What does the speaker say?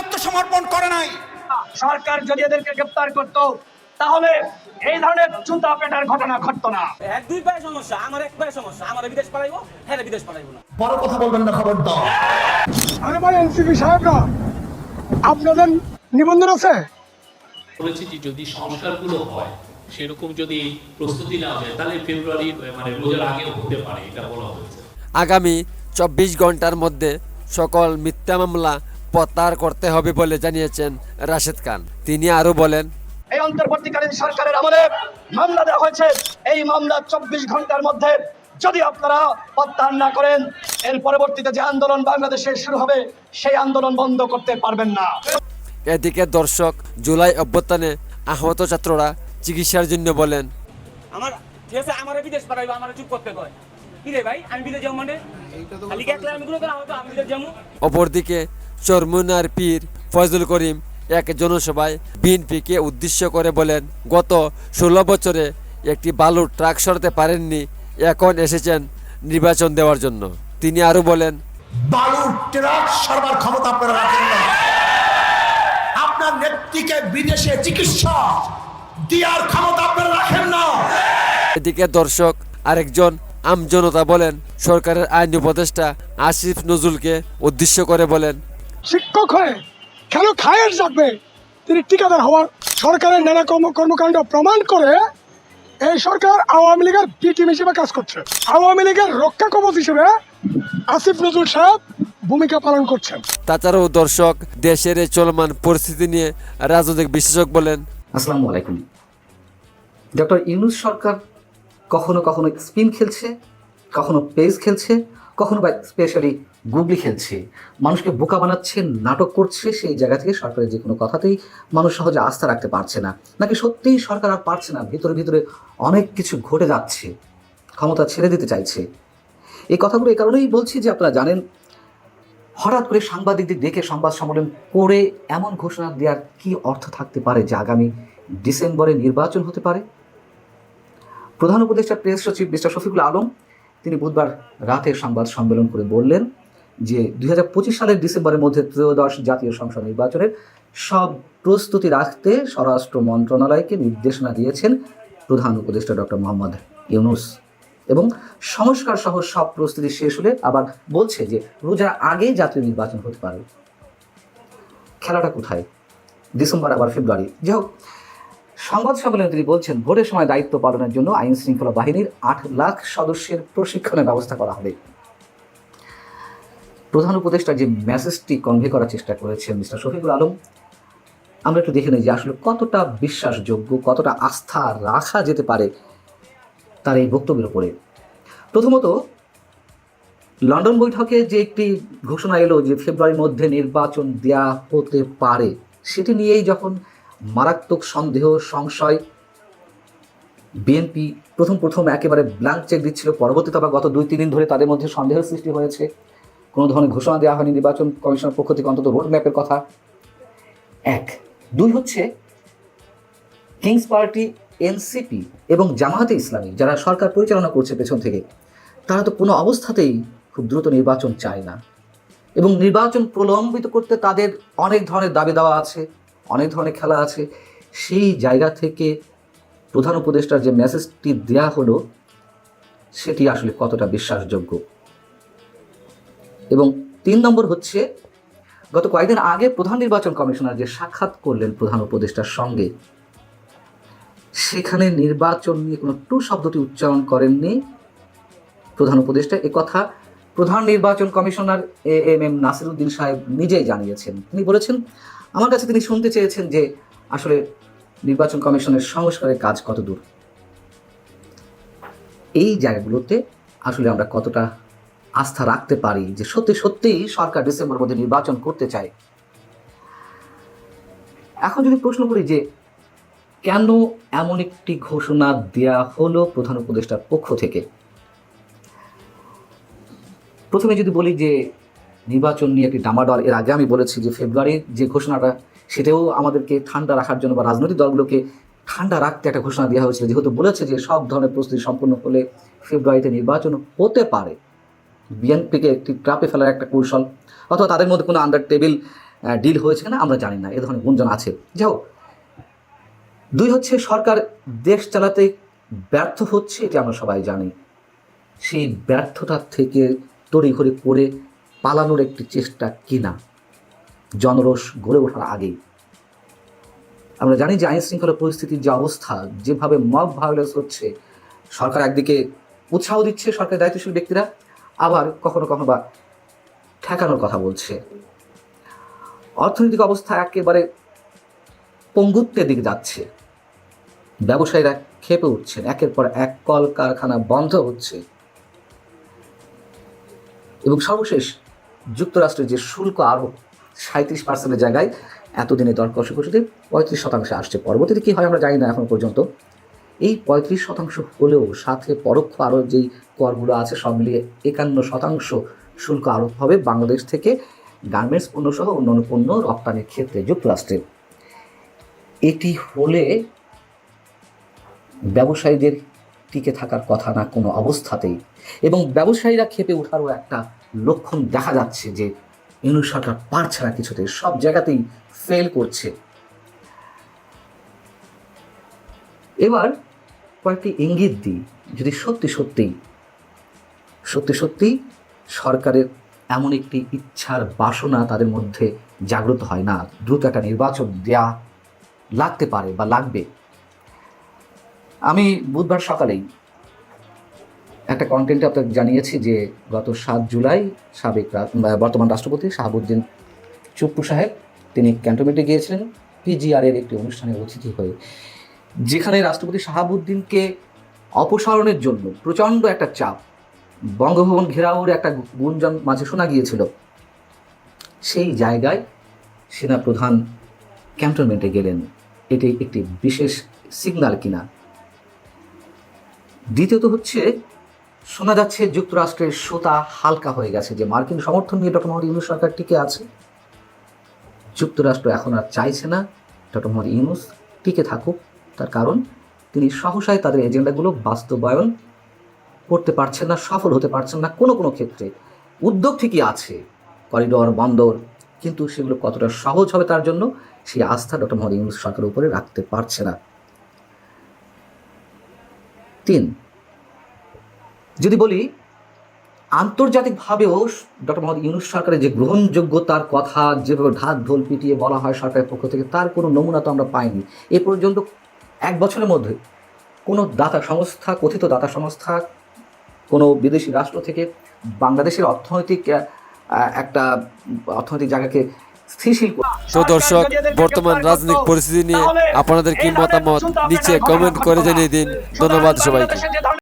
আত্মসমর্পণ করে নাই। সরকার যদি এদেরকে গ্রেপ্তার করত তাহলে এই ধরনের জুতা পেটার ঘটনা ঘটতো না। এক দুই পায়ে সমস্যা আমার এক পায়ে সমস্যা আমার বিদেশ পাঠাইবো হ্যাঁ বিদেশ পাঠাইবো না। বড় কথা বলবেন না খবরদার। আরে ভাই এনসিপি সাহেবরা আপনাদের নিবন্ধন আছে? বলেছি যে যদি সংস্কারগুলো হয় সেরকম যদি প্রস্তুতি না হয় তাহলে ফেব্রুয়ারি মানে রোজার আগেও হতে পারে এটা বলা হয়েছে। আগামী চব্বিশ ঘণ্টার মধ্যে সকল মিথ্যা মামলা প্রত্যাহার করতে হবে বলে জানিয়েছেন রাশেদ খান। তিনি আরও বলেন এই অন্তর্বর্তীকালীন সরকারের আমলে মামলা দেওয়া হয়েছে। এই মামলা চব্বিশ ঘণ্টার মধ্যে যদি আপনারা প্রত্যাহার না করেন এর পরবর্তীতে যে আন্দোলন বাংলাদেশে শুরু হবে সেই আন্দোলন বন্ধ করতে পারবেন না। এদিকে দর্শক জুলাই অভ্যুত্থানে আহত ছাত্ররা চিকিৎসার জন্য বলেন আমার ঠিক আছে আমার বিদেশ পাঠাইবো আমার চুপ করতে কয়। কি রে ভাই আমি বিদেশ যাব মানে? খালি একলা আমি গুলো করা হতো আমি বিদেশ যাব? অপরদিকে চরমুনার পীর ফজল করিম এক জনসভায় বিএনপিকে উদ্দেশ্য করে বলেন গত ষোলো বছরে একটি বালুর ট্রাক সরাতে পারেননি এখন এসেছেন নির্বাচন দেওয়ার জন্য। তিনি আরও বলেন বালুর ট্রাক সরবার ক্ষমতা আপনারা রাখেন না। আপনার নেত্রীকে বিদেশে চিকিৎসা দেওয়ার ক্ষমতা আপনারা রাখেন না। এদিকে দর্শক আরেকজন আমজনতা বলেন সরকারের আইন উপদেষ্টা আসিফ নজরুলকে উদ্দেশ্য করে বলেন শিক্ষক হয়ে কেন খায়ের যাবে তিনি ঠিকাদার হওয়ার সরকারের নানা কর্ম কর্মকাণ্ড প্রমাণ করে এই সরকার আওয়ামী লীগের বি টিম হিসেবে কাজ করছে। আওয়ামী লীগের রক্ষা কবচ হিসেবে আসিফ নজরুল সাহেব ভূমিকা পালন করছেন। তাছাড়াও দর্শক দেশের এই চলমান পরিস্থিতি নিয়ে রাজনৈতিক বিশ্লেষক বলেন আসসালামু আলাইকুম। ডক্টর ইউনুস সরকার কখনো কখনো স্পিন খেলছে কখনো পেস খেলছে কখনো বা স্পেশালি গুগলি খেলছে, মানুষকে বোকা বানাচ্ছে, নাটক করছে, সেই জায়গা থেকে সরকারের যে কোনো কথাতেই মানুষ সহজে আস্থা রাখতে পারছে না। নাকি সত্যিই সরকার আর পারছে না? ভিতরে ভিতরে অনেক কিছু ঘটে যাচ্ছে, ক্ষমতা ছেড়ে দিতে চাইছে। এই কথাগুলো এই কারণেই বলছি যে আপনারা জানেন, হঠাৎ করে সাংবাদিকদের ডেকে সংবাদ সম্মেলন করে এমন ঘোষণা দেওয়ার কি অর্থ থাকতে পারে যে আগামী ডিসেম্বরে নির্বাচন হতে পারে? প্রধান উপদেষ্টা, প্রেস সচিব মিস্টার শফিকুল আলম, তিনি বুধবার রাতে সংবাদ সম্মেলন করে বললেন যে দুই হাজার পঁচিশ সালের ডিসেম্বরের মধ্যে ত্রয়োদশ জাতীয় সংসদ নির্বাচনের সব প্রস্তুতি রাখতে স্বরাষ্ট্র মন্ত্রণালয়কে নির্দেশনা দিয়েছেন প্রধান উপদেষ্টা ডক্টর মোহাম্মদ ইউনুস। এবং সংস্কার সহ সব প্রস্তুতি শেষ হলে আবার বলছে যে রোজার আগেই জাতীয় নির্বাচন হতে পারে। খেলাটা কোথায়? ডিসেম্বর, আবার ফেব্রুয়ারি। যাই হোক, সংবাদ সম্মেলনে তিনি বলছেন, ভোটের সময় দায়িত্ব পালনের জন্য আইন শৃঙ্খলা বাহিনীর আট লাখ সদস্যের প্রশিক্ষণের ব্যবস্থা করা হবে। প্রধান উপদেষ্টা যে মেসেজটি কনভে করার চেষ্টা করেছেন মিস্টার শফিকুল আলম, আমরা একটু দেখে নিই যে আসলে কতটা বিশ্বাসযোগ্য, কতটা আস্থা রাখা যেতে পারে তার এই বক্তব্যের উপরে। প্রথমত, লন্ডন বৈঠকে যে একটি ঘোষণা এলো যে ফেব্রুয়ারির মধ্যে নির্বাচন দেয়া হতে পারে, সেটি নিয়েই যখন মারাত্মক সন্দেহ, সংশয়, বিএনপি প্রথম প্রথম একেবারে ব্ল্যাঙ্ক চেক দিচ্ছিল। পরবর্তীতে আবার গত দুই, তিন দিন ধরে তাদের মধ্যে সন্দেহের সৃষ্টি হয়েছে। কোনো ধরনের ঘোষণা দেওয়া হয়নি নির্বাচন কমিশনের পক্ষ থেকে অন্তত রোড ম্যাপের কথা। এক। দুই হচ্ছে কিংস পার্টি এনসিপি এবং জামায়াতে ইসলামী যারা সরকার পরিচালনা করছে পেছন থেকে, তারা তো কোনো অবস্থাতেই খুব দ্রুত নির্বাচন চায় না। এবং নির্বাচন প্রলম্বিত করতে তাদের অনেক ধরনের দাবি দেওয়া আছে, অনেক ধরনের খেলা আছে। সেই জায়গা থেকে প্রধান উপদেষ্টার যে মেসেজটি দেয়া হলো, সেটি আসলে কতটা বিশ্বাসযোগ্য? এবং তিন নম্বর হচ্ছে, গত কয়েকদিন আগে প্রধান নির্বাচন কমিশনার যে সাক্ষাৎ করলেন প্রধান উপদেষ্টার সঙ্গে, সেখানে নির্বাচন নিয়ে কোনো টু শব্দটি উচ্চারণ করেননি প্রধান উপদেষ্টা। কথা প্রধান নির্বাচন commissioner A M M Nasiruddin সাহেব নিজেই জানিয়েছেন। তিনি বলেছেন, আমার কাছে তিনি শুনতে চেয়েছেন যে আসলে নির্বাচন কমিশনের সংস্কারের কাজ কত দূর এই জায়গাগুলোতে আসলে আমরা কতটা আস্থা রাখতে পারি যে সত্যি সত্যিই সরকার ডিসেম্বর মধ্যে নির্বাচন করতে চায়। এখন যদি প্রশ্ন করি যে কেন এমন একটি ঘোষণা দেয়া হলো প্রধান উপদেষ্টার পক্ষ থেকে? প্রথমে যদি বলি যে নির্বাচন নিয়ে একটি ডামাডল এর আগে আমি বলেছি যে ফেব্রুয়ারির যে ঘোষণাটা, সেটাও আমাদেরকে ঠান্ডা রাখার জন্য বা রাজনৈতিক দলগুলোকে ঠান্ডা রাখতে একটা ঘোষণা দেওয়া হয়েছিল। যেহেতু বলেছে যে সব ধরনের প্রস্তুতি সম্পূর্ণ হলে ফেব্রুয়ারিতে নির্বাচন হতে পারে। বিএনপিকে একটি ট্রাপে ফেলার একটা কৌশল, অথবা তাদের মধ্যে কোনো আন্ডার টেবিল ডিল হয়েছে না আমরা জানি না, এ ধরনের গুঞ্জন আছে। যাও দুই হচ্ছে সরকার দেশ চালাতে ব্যর্থ হচ্ছে, এটি আমরা সবাই জানি। সেই ব্যর্থতা থেকে তড়িঘড়ি করে পালানোর একটি চেষ্টা কিনা? জনরোষ গড়ে ওঠার আগেই। আমরা জানি যে আইন শৃঙ্খলা পরিস্থিতির যে অবস্থা, যেভাবে মব ভায়োলেন্স হচ্ছে, সরকার একদিকে উৎসাহ দিচ্ছে সরকারের দায়িত্বশীল ব্যক্তিরা আবার কখনো কখনো বা ঠেকানোর কথা বলছে। অর্থনৈতিক অবস্থা একেবারে পঙ্গুত্বের দিকে যাচ্ছে। ব্যবসায়ীরা খেপে উঠছেন। একের পর এক কল কারখানা বন্ধ হচ্ছে। এবং সর্বশেষ যুক্তরাষ্ট্রের যে শুল্ক আরও সাঁত্রিশ পার্সেন্টের জায়গায়, এতদিনে দর কষাকষিতে পঁয়ত্রিশ শতাংশে আসছে। পরবর্তীতে কী হয় আমরা জানি না এখন পর্যন্ত। এই পঁয়ত্রিশ শতাংশ হলেও সাথে পরোক্ষ আরও যেই করগুলো আছে, সব মিলিয়ে একান্ন শতাংশ শুল্ক আরোপ হবে বাংলাদেশ থেকে গার্মেন্টস পণ্য সহ অন্যান্য পণ্য রপ্তানির ক্ষেত্রে যুক্তরাষ্ট্রে। এটি হলে ব্যবসায়ীদের টিকে থাকার কথা না, কোনো অবস্থাতেই। এবং ব্যবসায়ীরা খেপে ওঠারও একটা লক্ষণ দেখা যাচ্ছে যে ইউনিট সরকার পারছে না কিছুতে, সব জায়গাতেই ফেল করছে। এবার কয়েকটি ইঙ্গিত দিই, যদি সত্যি সত্যি সত্যি সত্যি সরকারের এমন একটি ইচ্ছার বাসনা তাদের মধ্যে জাগ্রত হয় না, দ্রুত একটা নির্বাচন দেয়া লাগতে পারে বা লাগবে। আমি বুধবার সকালেই একটা কন্টেন্টে আপনাকে জানিয়েছি যে গত সাত জুলাই সাবেক বর্তমান রাষ্ট্রপতি শাহাবুদ্দিন চুপ্পু সাহেব, তিনি ক্যান্টনমেন্টে গিয়েছিলেন। পিজিআর এর একটি অনুষ্ঠানে অতিথি হয়ে যেখানে রাষ্ট্রপতি শাহাবুদ্দিনকে অপসারণের জন্য প্রচণ্ড একটা চাপ, বঙ্গভবন ঘেরাওর একটা গুঞ্জন মাঝে শোনা গিয়েছিল। সেই জায়গায় সেনাপ্রধান ক্যান্টনমেন্টে গেলেন। এটি একটি বিশেষ সিগন্যাল কিনা? দ্বিতীয়ত হচ্ছে, শোনা যাচ্ছে যুক্তরাষ্ট্রের সুতা হালকা হয়ে গেছে, যে মার্কিন সমর্থন নিয়ে ডক্টর মোহাম্মদ ইউনুস সরকার টিকে আছে। যুক্তরাষ্ট্র এখন আর চাইছে না ডক্টর মোহাম্মদ ইউনুস টিকে থাকুক। তার কারণ, তিনি সহসায় তাদের এজেন্ডাগুলো বাস্তবায়ন করতে পারছেন না, সফল হতে পারছেন না কোনো কোনো ক্ষেত্রে। উদ্যোগ ঠিকই আছে, করিডোর, বন্দর, কিন্তু সেগুলো কতটা সহজ হবে তার জন্য সেই আস্থা ডক্টর মোহাম্মদ ইউনুস সরকারের উপরে রাখতে পারছে না। তিন, যদি বলি, আন্তর্জাতিকভাবেও ডক্টর মোহাম্মদ ইউনুস সরকারের যে গ্রহণযোগ্যতার কথা, যেভাবে ঢাক ঢোল পিটিয়ে বলা হয় সরকারের পক্ষ থেকে, তার কোনো নমুনা তো আমরা পাইনি। এ পর্যন্ত এক বছরের মধ্যে কোনো দাতা সংস্থা কথিত দাতা সংস্থা কোনো বিদেশি রাষ্ট্র থেকে বাংলাদেশের অর্থনৈতিক একটা অর্থনৈতিক জায়গাকে স্থিতিশীল তো দর্শক বর্তমান রাজনৈতিক পরিস্থিতি নিয়ে আপনাদের কি মতামত নিচে কমেন্ট করে জানিয়ে দিন। ধন্যবাদ সবাইকে।